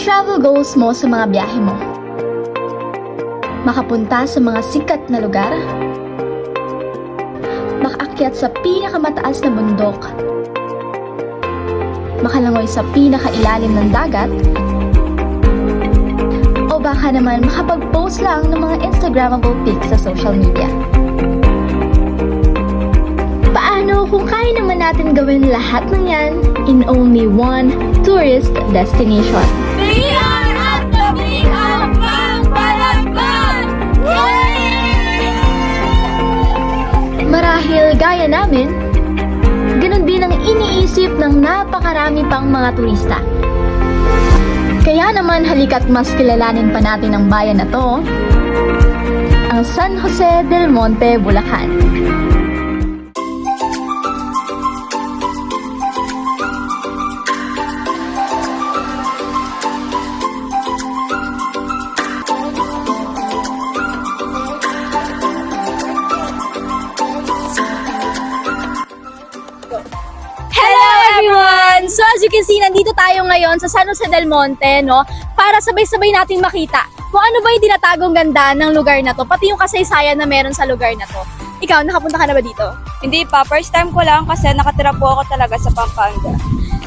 travel goals mo sa mga biyahe mo? Makapunta sa mga sikat na lugar? Makaakyat sa pinakamataas na bundok? Makalangoy sa pinakailalim ng dagat? O baka naman makapag-post lang ng mga Instagrammable pics sa social media? Paano kung kaya naman natin gawin lahat ng yan in only one tourist destination? Marahil gaya namin, ganun din ang iniisip ng napakarami pang mga turista. Kaya naman halika't mas kilalanin pa natin ang bayan na to, ang San Jose del Monte, Bulacan. See, nandito tayo ngayon sa San Jose del Monte, no? Para sabay-sabay nating makita kung ano ba yung tinatagong ganda ng lugar na to, pati yung kasaysayan na meron sa lugar na to. Ikaw, nakapunta ka na ba dito? Hindi pa. First time ko lang kasi nakatira po ako talaga sa Pampanga.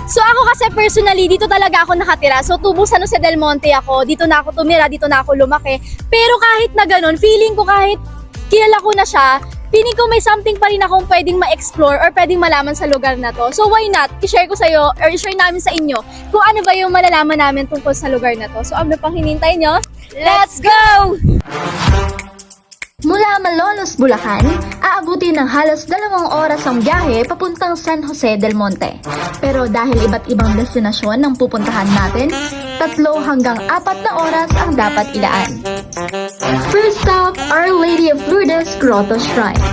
So ako kasi personally, dito talaga ako nakatira. So tubo San Jose del Monte ako, dito na ako tumira, dito na ako lumaki. Pero kahit na ganun, feeling ko kahit kilala ko na siya, feeling ko may something pa rin akong pwedeng ma-explore or pwedeng malaman sa lugar na to. So why not? I-share ko sa'yo or i-share namin sa inyo kung ano ba yung malalaman namin tungkol sa lugar na to. So ano pang hinintay nyo? Let's go! Mula Malolos, Bulacan, aabutin ng halos dalawang oras ang biyahe papuntang San Jose del Monte. Pero dahil iba't ibang destinasyon ang pupuntahan natin, tatlo hanggang apat na oras ang dapat ilaan. First stop, Our Lady of Lourdes Grotto Shrine.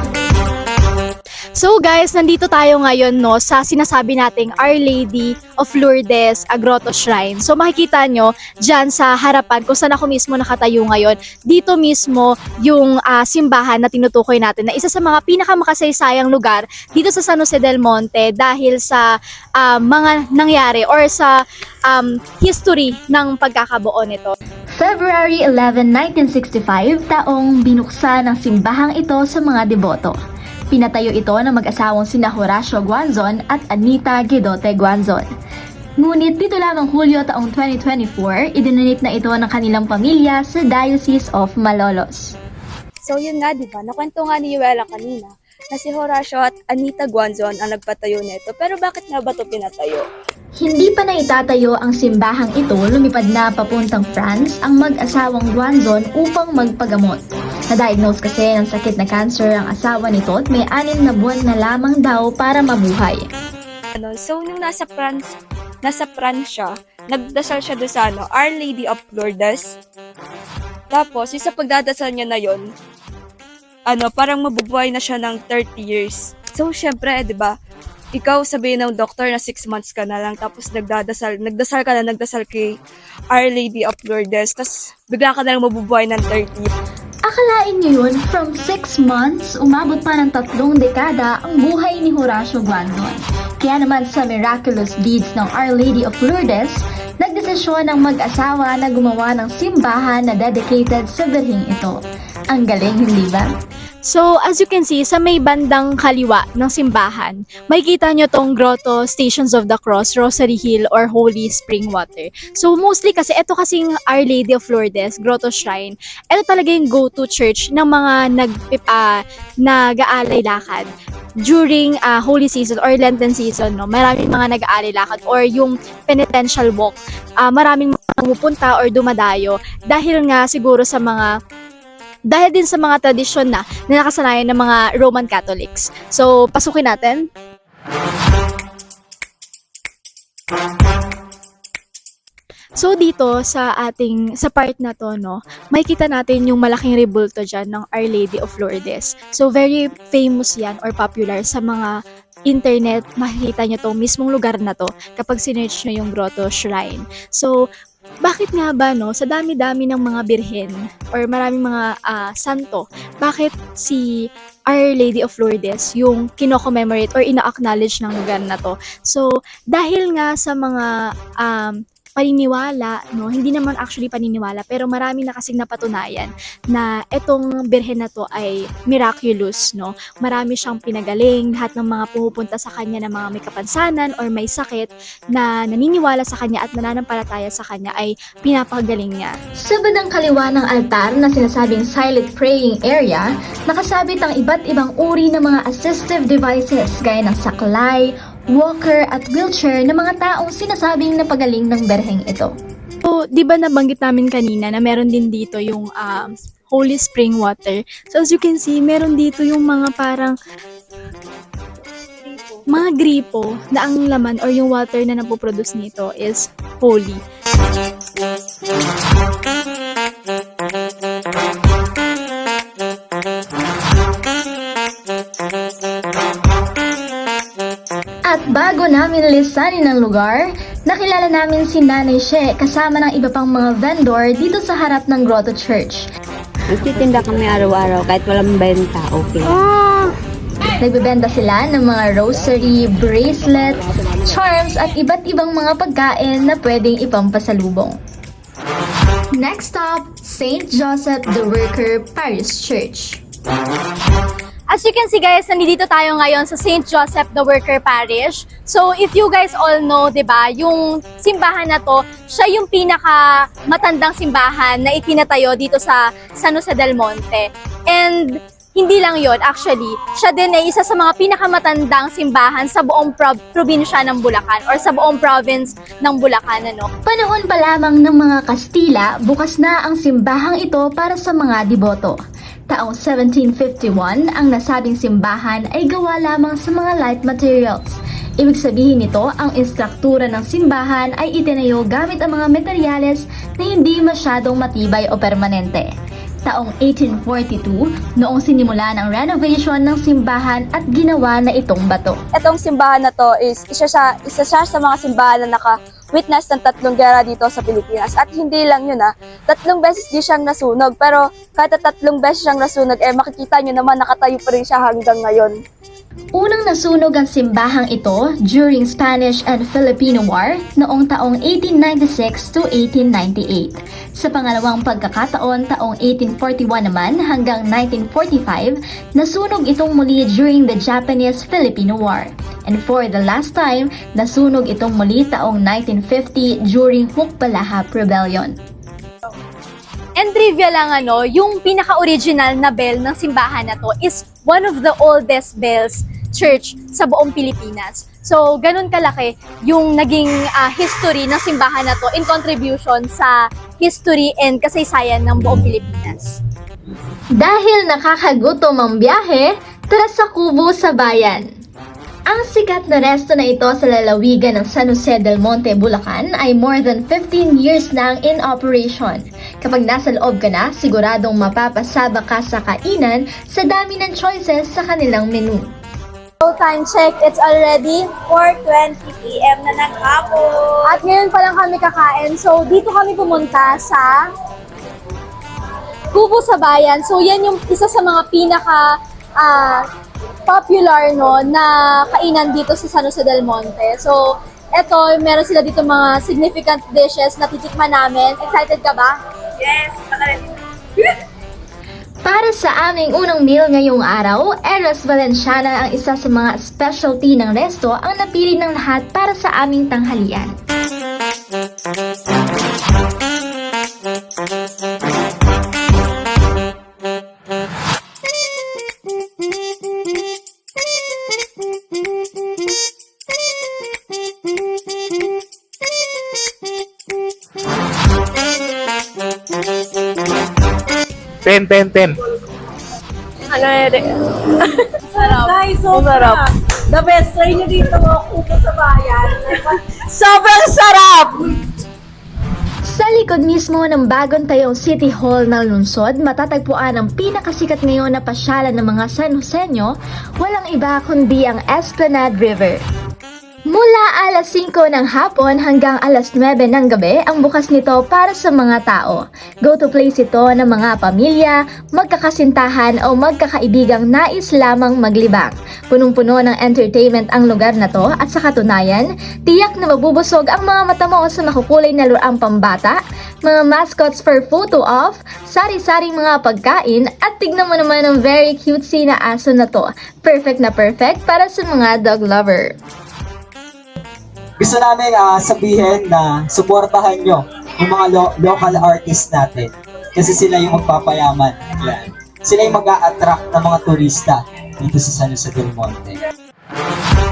So guys, nandito tayo ngayon no sa sinasabi nating Our Lady of Lourdes Agroto Shrine. So makikita nyo dyan sa harapan kung saan ako mismo nakatayo ngayon. Dito mismo yung ah, simbahan na tinutukoy natin na isa sa mga pinakamakasaysayang lugar dito sa San Jose del Monte dahil sa ah, mga nangyari or sa um, history ng pagkakabuo nito. February 11, 1965, taong binuksan ng simbahang ito sa mga deboto. Pinatayo ito ng mag-asawang sina Horacio Guanzon at Anita Guidote Guanzon. Ngunit dito lamang Hulyo taong 2024, idinunit na ito ng kanilang pamilya sa Diocese of Malolos. So yun nga, di ba? Nakwento nga ni Yuela kanina na si Horacio at Anita Guanzon ang nagpatayo nito. Pero bakit nga ba ito pinatayo? Hindi pa na itatayo ang simbahang ito, lumipad na papuntang France ang mag-asawang Guanzon upang magpagamot. Na-diagnose kasi ng sakit na cancer ang asawa nito at may anim na buwan na lamang daw para mabuhay. Ano, so nung nasa France, nasa France siya, nagdasal siya doon sa ano, Our Lady of Lourdes. Tapos, yung sa pagdadasal niya na yon ano, parang mabubuhay na siya ng 30 years. So, syempre, di ba, ikaw sabihin ng doktor na 6 months ka na lang, tapos nagdadasal, nagdasal ka na, nagdasal kay Our Lady of Lourdes, tapos bigla ka na lang mabubuhay ng 30. Akalain niyo yun, from 6 months, umabot pa ng tatlong dekada ang buhay ni Horacio Guanzon. Kaya naman sa miraculous deeds ng Our Lady of Lourdes, nagdesisyon ng mag-asawa na gumawa ng simbahan na dedicated sa birhing ito. Ang galing, hindi ba? So, as you can see, sa may bandang kaliwa ng simbahan, makikita nyo tong grotto, Stations of the Cross, Rosary Hill, or Holy Spring Water. So, mostly kasi, ito kasing Our Lady of Lourdes, Grotto Shrine, ito talaga yung go-to church ng mga nag, uh, nag-aalay lakad during uh, holy season or Lenten season, no, maraming mga nag-aalay lakad or yung penitential walk, uh, maraming mga pumupunta or dumadayo dahil nga siguro sa mga dahil din sa mga tradisyon na na nakasanayan ng mga Roman Catholics. So, pasukin natin. So dito sa ating sa part na to no, makikita natin yung malaking rebulto diyan ng Our Lady of Lourdes. So very famous 'yan or popular sa mga internet, makikita nyo tong mismong lugar na to kapag sinearch nyo yung grotto shrine. So, bakit nga ba no, sa dami-dami ng mga birhen or maraming mga ah, santo, bakit si Our Lady of Lourdes yung kino-commemorate or ina-acknowledge ng lugar na to? So, dahil nga sa mga um, paniniwala, no? Hindi naman actually paniniwala, pero marami na kasing napatunayan na etong birhen na to ay miraculous, no? Marami siyang pinagaling, lahat ng mga pumupunta sa kanya na mga may kapansanan or may sakit na naniniwala sa kanya at nananampalataya sa kanya ay pinapagaling niya. Sa bandang kaliwa ng altar na sinasabing silent praying area, nakasabit ang iba't ibang uri ng mga assistive devices gaya ng saklay, walker at wheelchair ng mga taong sinasabing napagaling ng berheng ito. So, di ba nabanggit namin kanina na meron din dito yung um, holy spring water. So, as you can see, meron dito yung mga parang mga gripo na ang laman or yung water na napoproduce nito is holy. Namin lisanin ang lugar, nakilala namin si Nanay She kasama ng iba pang mga vendor dito sa harap ng Grotto Church. Nagtitinda kami araw-araw kahit walang benta, okay. Nagbebenta sila ng mga rosary, bracelet, charms at iba't ibang mga pagkain na pwedeng ipampasalubong. Next stop, St. Joseph the Worker Parish Church. As you can see guys, nandito tayo ngayon sa St. Joseph the Worker Parish. So if you guys all know, 'di ba, yung simbahan na to, siya yung pinaka matandang simbahan na itinatayo dito sa San Jose del Monte. And hindi lang yon actually, siya din ay isa sa mga pinakamatandang simbahan sa buong prob- probinsya ng Bulacan or sa buong province ng Bulacan ano. Panahon pa lamang ng mga Kastila, bukas na ang simbahang ito para sa mga deboto. Taong 1751, ang nasabing simbahan ay gawa lamang sa mga light materials. Ibig sabihin nito, ang istruktura ng simbahan ay itinayo gamit ang mga materyales na hindi masyadong matibay o permanente. Taong 1842, noong sinimula ng renovation ng simbahan at ginawa na itong bato. Itong simbahan na to is isa siya, isa siya sa mga simbahan na naka-witness ng tatlong gera dito sa Pilipinas. At hindi lang yun ah, tatlong beses di siyang nasunog. Pero kada tatlong beses siyang nasunog, eh makikita nyo naman nakatayo pa rin siya hanggang ngayon. Unang nasunog ang simbahang ito during Spanish and Filipino War noong taong 1896 to 1898. Sa pangalawang pagkakataon taong 1841 naman hanggang 1945, nasunog itong muli during the Japanese-Filipino War. And for the last time, nasunog itong muli taong 1950 during Hukbalahap Rebellion. And trivia lang ano, yung pinaka-original na bell ng simbahan na to is one of the oldest bells church sa buong Pilipinas. So, ganun kalaki yung naging ah, history ng simbahan na to in contribution sa history and kasaysayan ng buong Pilipinas. Dahil nakakagutom ang biyahe, tara sa kubo sa bayan. Ang sikat na resto na ito sa lalawigan ng San Jose del Monte, Bulacan ay more than 15 years nang in operation. Kapag nasa loob ka na, siguradong mapapasaba ka sa kainan sa dami ng choices sa kanilang menu. So, time check, it's already 4.20 p.m. na ng hapon. At ngayon pa lang kami kakain. So, dito kami pumunta sa Kubo sa Bayan. So, yan yung isa sa mga pinaka ah, popular no na kainan dito sa San Jose del Monte. So, eto, meron sila dito mga significant dishes na titikman namin. Excited ka ba? Yes, Para sa aming unang meal ngayong araw, Eros Valenciana ang isa sa mga specialty ng resto ang napili ng lahat para sa aming tanghalian. Ten, ten, ten. Ano ere? Guys, so sarap. The best try nyo dito ako sa bayan. Sobrang sarap! Sa likod mismo ng bagong tayong City Hall ng lungsod, matatagpuan ang pinakasikat ngayon na pasyalan ng mga San Joseño, walang iba kundi ang Esplanade River. Mula alas 5 ng hapon hanggang alas 9 ng gabi ang bukas nito para sa mga tao. Go-to place ito ng mga pamilya, magkakasintahan o magkakaibigang nais lamang maglibang. Punong-puno ng entertainment ang lugar na to at sa katunayan, tiyak na mabubusog ang mga mata mo sa makukulay na luang pambata, mga mascots for photo off, sari-saring mga pagkain at tignan mo naman ang very cutesy na aso na to. Perfect na perfect para sa mga dog lover. Gusto namin ah, sabihin na suportahan nyo yung mga lo- local artists natin. Kasi sila yung magpapayaman. Yan. Sila yung mag attract ng mga turista dito sa San Jose del Monte.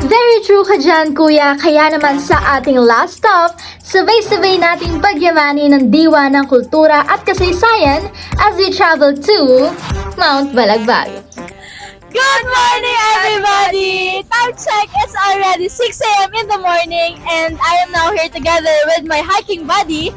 Very true ka dyan, kuya. Kaya naman sa ating last stop, sabay-sabay nating pagyamani ng diwa ng kultura at kasaysayan as we travel to Mount Balagbag. Good morning, everybody! Time check, it's already 6 a.m. in the morning and I am now here together with my hiking buddy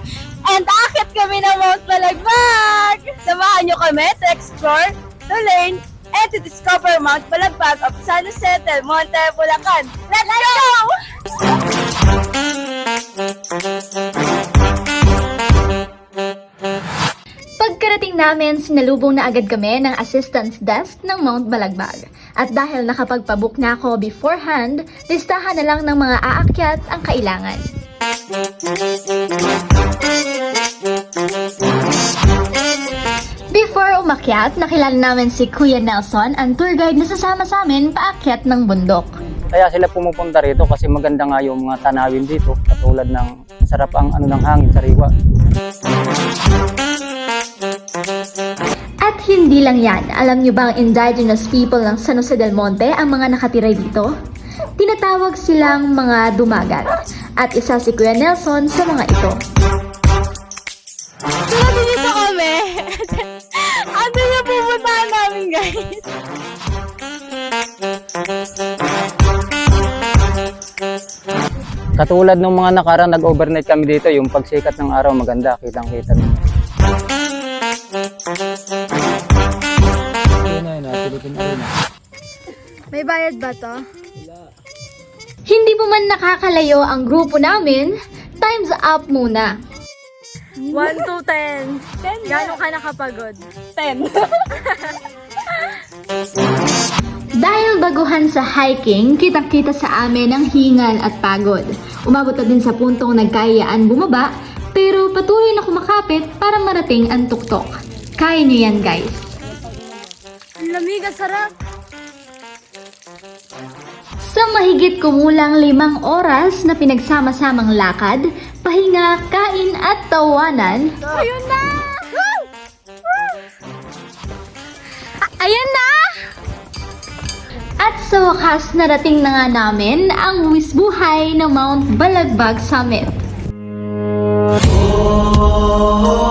and akit kami ng Mount Balagbag! Samahan nyo kami to explore, to learn, and to discover Mount Balagbag of San Jose del Monte, Bulacan. Let's go! Pagkarating namin, sinalubong na agad kami ng assistance desk ng Mount Balagbag. At dahil nakapagpabook na ako beforehand, listahan na lang ng mga aakyat ang kailangan. Before umakyat, nakilala namin si Kuya Nelson, ang tour guide na sasama sa amin paakyat ng bundok. Kaya sila pumupunta rito kasi maganda nga yung mga tanawin dito katulad ng sarap ang ano ng hangin sariwa. At hindi lang yan, alam nyo ba ang indigenous people ng San Jose del Monte ang mga nakatira dito? Tinatawag silang mga dumagat. At isa si Kuya Nelson sa mga ito. So, dito kami. ano yung pupuntahan namin, guys? Katulad ng mga nakarang nag-overnight kami dito, yung pagsikat ng araw maganda, kitang-kita. May bayad ba to? Hindi po man nakakalayo ang grupo namin, time's up muna. 1 to 10. 10 Gano'n ka nakapagod? 10. Dahil baguhan sa hiking, kitang-kita sa amin ang hingal at pagod. Umabot na din sa puntong nagkayaan bumaba, pero patuloy na kumakapit para marating ang tuktok. Kaya niyo yan, guys. Ang lamig, ang sarap. Sa mahigit kumulang limang oras na pinagsama-samang lakad, pahinga, kain at tawanan, Ayun na! Ayan na! at sa wakas narating na nga namin ang wisbuhay ng Mount Balagbag Summit. We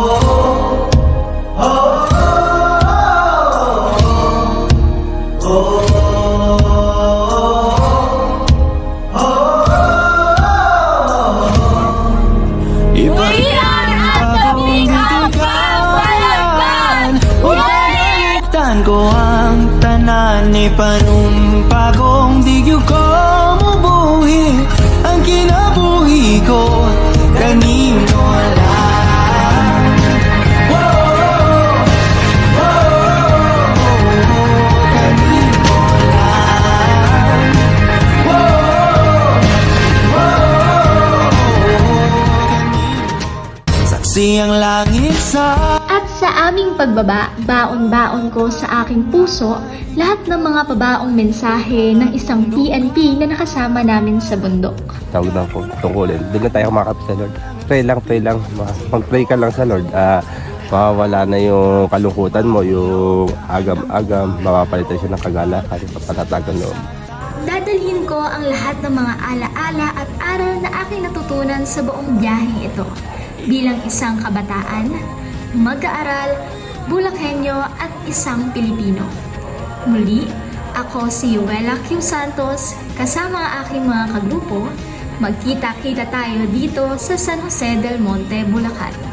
ang langit sa At sa aming pagbaba, baon-baon ko sa aking puso lahat ng mga pabaong mensahe ng isang PNP na nakasama namin sa bundok. Tawag na po tungkulin. Doon na tayo kumakapit sa Lord. Pray lang, pray lang. Ma- Mag-pray ka lang sa Lord. Ah, mawawala na yung kalungkutan mo, yung agam-agam, mapapalitan siya ng kagalakan, papanatagan loob. Dadalhin ko ang lahat ng mga alaala at aral na aking natutunan sa buong biyaheng ito. Bilang isang kabataan, mag-aaral, Bulakenyo at isang Pilipino. Muli, ako si Yuela Q. Santos, kasama ang aking mga kagrupo, magkita-kita tayo dito sa San Jose del Monte, Bulacan.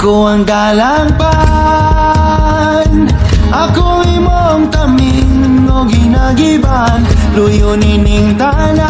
Ako ang galangpan Ako imong taming o ginagiban. Luyo nining tanan